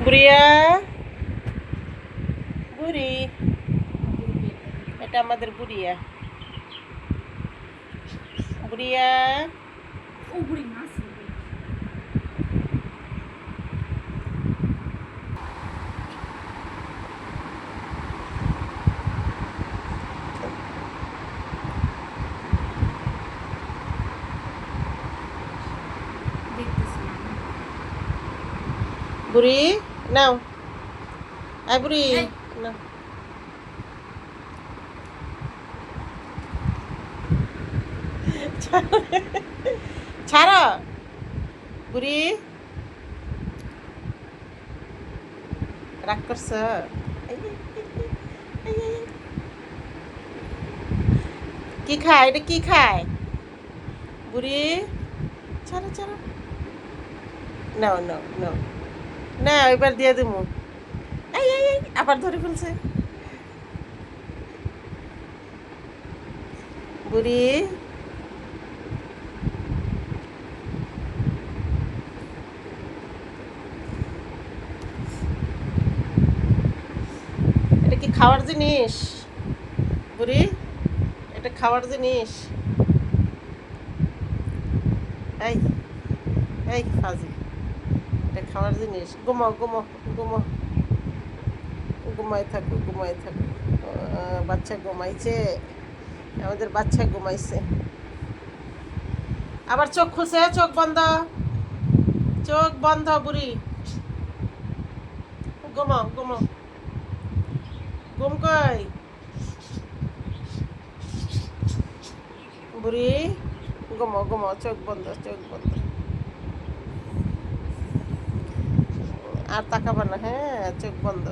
বুড়িয়া বুড়ি এটা আমাদের বুড়িয়া বুড়িয়া ও বুড়ি মাছ দেখতেছিলাম বুড়ি নাও আই বুড়ি এই। নাও ছাড়ো বুড়ি রাগ করছ কি খায় এটা কি খায় বুড়ি ছাড়ো ছাড়ো নাও নাও নাও না এবার দিয়ে দেবো এই এই আবার ধরে ফেলছে। বুড়ি। এটা কি খাওয়ার জিনিস? বুড়ি, এটা খাওয়ার জিনিস। এই এই ফাজি খাওয়ার জিনিস। ঘুমাও ঘুমাও ঘুমাও ঘুমাই থাকো ঘুমাই থাকো। বাচ্চা ঘুমাইছে। আমাদের বাচ্চা ঘুমাইছে। আবার চোখ খুলছে, চোখ বন্ধ। চোখ বন্ধ, বুড়ি। ঘুমাও ঘুমাও ঘুম কই? বুড়ি ঘুমাও ঘুমাও চোখ বন্ধ চোখ বন্ধ। আর তাকাবা না হ্যাঁ চোখ বন্ধ।